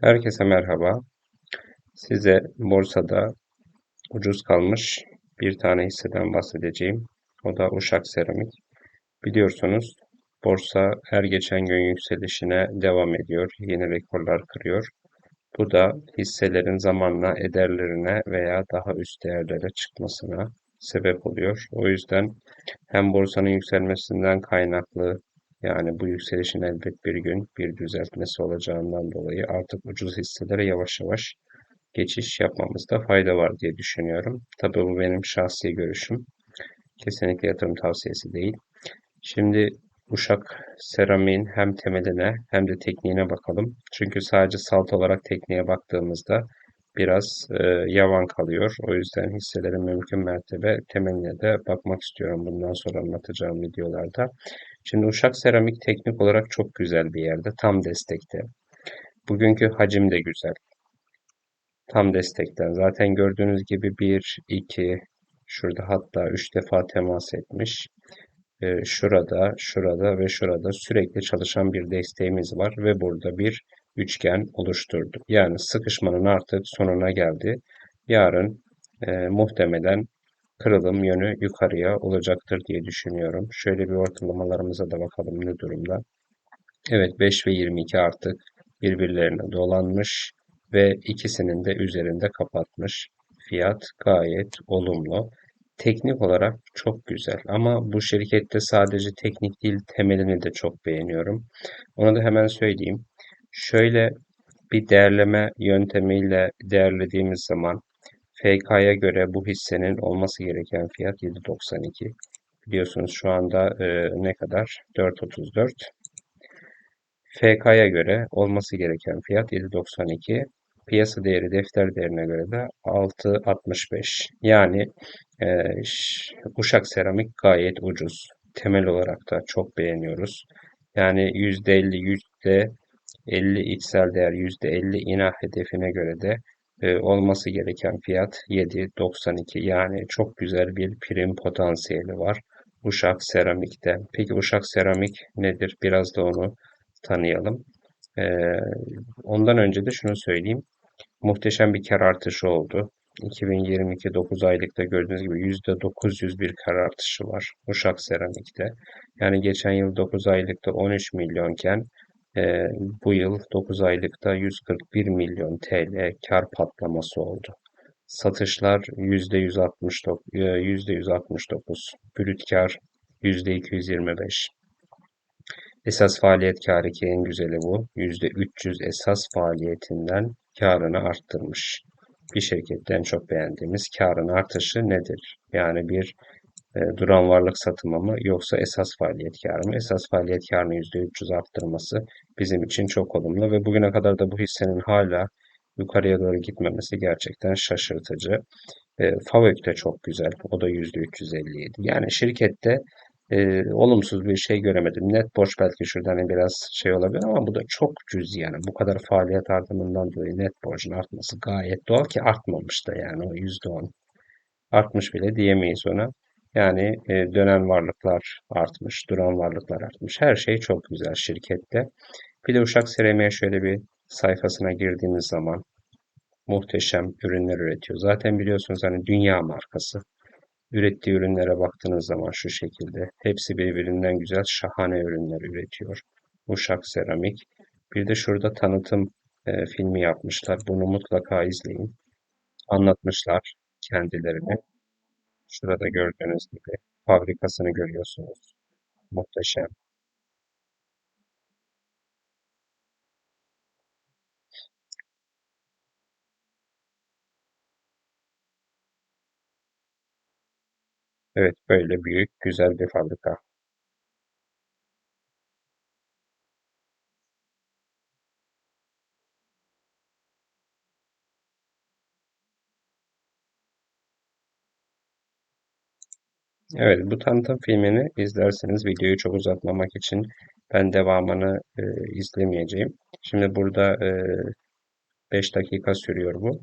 Herkese merhaba. Size borsada ucuz kalmış bir tane hisseden bahsedeceğim. O da Uşak Seramik. Biliyorsunuz borsa her geçen gün yükselişine devam ediyor. Yeni rekorlar kırıyor. Bu da hisselerin zamanla ederlerine veya daha üst değerlere çıkmasına sebep oluyor. O yüzden hem borsanın yükselmesinden kaynaklı yani bu yükselişin elbet bir gün bir düzeltmesi olacağından dolayı artık ucuz hisselere yavaş yavaş geçiş yapmamızda fayda var diye düşünüyorum. Tabii bu benim şahsi görüşüm. Kesinlikle yatırım tavsiyesi değil. Şimdi Uşak seramiğin hem temeline hem de tekniğine bakalım. Çünkü sadece salt olarak tekniğe baktığımızda biraz e, yavan kalıyor. O yüzden hisselerin mümkün mertebe temeline de bakmak istiyorum bundan sonra anlatacağım videolarda. Şimdi Uşak Seramik teknik olarak çok güzel bir yerde. Tam destekte. Bugünkü hacim de güzel. Tam destekten. Zaten gördüğünüz gibi 1, 2, şurada hatta 3 defa temas etmiş. Ee, şurada, şurada ve şurada sürekli çalışan bir desteğimiz var ve burada bir üçgen oluşturdu. Yani sıkışmanın artık sonuna geldi. Yarın e, muhtemelen kırılım yönü yukarıya olacaktır diye düşünüyorum. Şöyle bir ortalamalarımıza da bakalım ne durumda. Evet 5 ve 22 artık birbirlerine dolanmış ve ikisinin de üzerinde kapatmış. Fiyat gayet olumlu. Teknik olarak çok güzel ama bu şirkette sadece teknik değil temelini de çok beğeniyorum. Onu da hemen söyleyeyim. Şöyle bir değerleme yöntemiyle değerlediğimiz zaman FK'ya göre bu hissenin olması gereken fiyat 7.92. Biliyorsunuz şu anda e, ne kadar? 4.34. FK'ya göre olması gereken fiyat 7.92. Piyasa değeri defter değerine göre de 6.65. Yani e, Uşak seramik gayet ucuz. Temel olarak da çok beğeniyoruz. Yani %50, %50 içsel değer, %50 ina hedefine göre de olması gereken fiyat 7.92 yani çok güzel bir prim potansiyeli var Uşak Seramik'te. Peki Uşak Seramik nedir? Biraz da onu tanıyalım. Ondan önce de şunu söyleyeyim. Muhteşem bir kar artışı oldu. 2022 9 aylıkta gördüğünüz gibi %900 bir kar artışı var Uşak Seramik'te. Yani geçen yıl 9 aylıkta 13 milyonken e, bu yıl 9 aylıkta 141 milyon TL kar patlaması oldu. Satışlar %169, %169, brüt kar %225. Esas faaliyet karı ki en güzeli bu. %300 esas faaliyetinden karını arttırmış. Bir şirketten çok beğendiğimiz karın artışı nedir? Yani bir e, duran varlık satımı mı yoksa esas faaliyet karı mı? Esas faaliyet karını %300 arttırması bizim için çok olumlu ve bugüne kadar da bu hissenin hala yukarıya doğru gitmemesi gerçekten şaşırtıcı. E, Favök de çok güzel. O da %357. Yani şirkette e, olumsuz bir şey göremedim. Net borç belki şuradan biraz şey olabilir ama bu da çok cüzi yani. Bu kadar faaliyet artımından dolayı net borcun artması gayet doğal ki artmamış da yani o %10. Artmış bile diyemeyiz ona. Yani e, dönen varlıklar artmış, duran varlıklar artmış. Her şey çok güzel şirkette. Bir de Uşak Seramiğe şöyle bir sayfasına girdiğimiz zaman muhteşem ürünler üretiyor. Zaten biliyorsunuz hani dünya markası. Ürettiği ürünlere baktığınız zaman şu şekilde. Hepsi birbirinden güzel, şahane ürünler üretiyor. Uşak Seramik. Bir de şurada tanıtım e, filmi yapmışlar. Bunu mutlaka izleyin. Anlatmışlar kendilerini. Şurada gördüğünüz gibi fabrikasını görüyorsunuz. Muhteşem. Evet, böyle büyük, güzel bir fabrika. Evet, bu tanıtım filmini izlerseniz videoyu çok uzatmamak için ben devamını e, izlemeyeceğim. Şimdi burada e, 5 dakika sürüyor bu.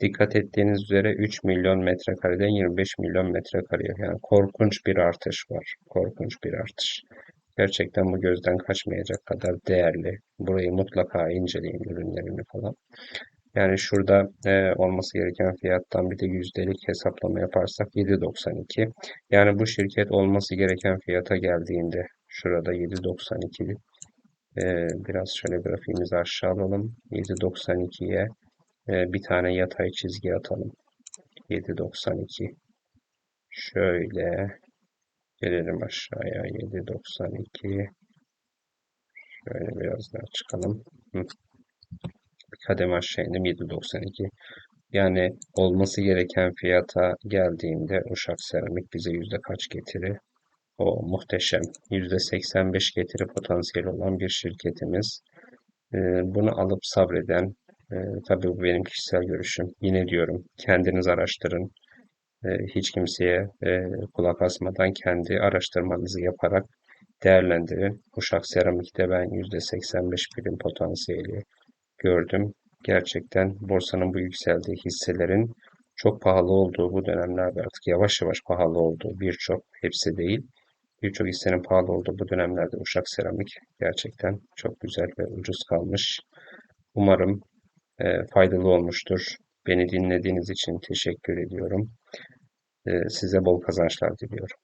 Dikkat ettiğiniz üzere 3 milyon metrekareden 25 milyon metrekareye yani korkunç bir artış var. Korkunç bir artış. Gerçekten bu gözden kaçmayacak kadar değerli. Burayı mutlaka inceleyin ürünlerini falan. Yani şurada e, olması gereken fiyattan bir de yüzdelik hesaplama yaparsak 7.92. Yani bu şirket olması gereken fiyata geldiğinde şurada 7.92 e, biraz şöyle grafiğimizi aşağı alalım. 7.92'ye e, bir tane yatay çizgi atalım. 7.92 şöyle gelelim aşağıya 7.92 şöyle biraz daha çıkalım. Hı kademe aşağı indim 7.92. Yani olması gereken fiyata geldiğinde Uşak Seramik bize yüzde kaç getiri? O muhteşem. Yüzde 85 getiri potansiyeli olan bir şirketimiz. Ee, bunu alıp sabreden, e, tabii bu benim kişisel görüşüm. Yine diyorum kendiniz araştırın. E, hiç kimseye e, kulak asmadan kendi araştırmanızı yaparak değerlendirin. Uşak Seramik'te ben %85 prim potansiyeli gördüm. Gerçekten borsanın bu yükseldiği hisselerin çok pahalı olduğu bu dönemlerde artık yavaş yavaş pahalı olduğu birçok hepsi değil birçok hissenin pahalı olduğu bu dönemlerde Uşak Seramik gerçekten çok güzel ve ucuz kalmış. Umarım e, faydalı olmuştur. Beni dinlediğiniz için teşekkür ediyorum. E, size bol kazançlar diliyorum.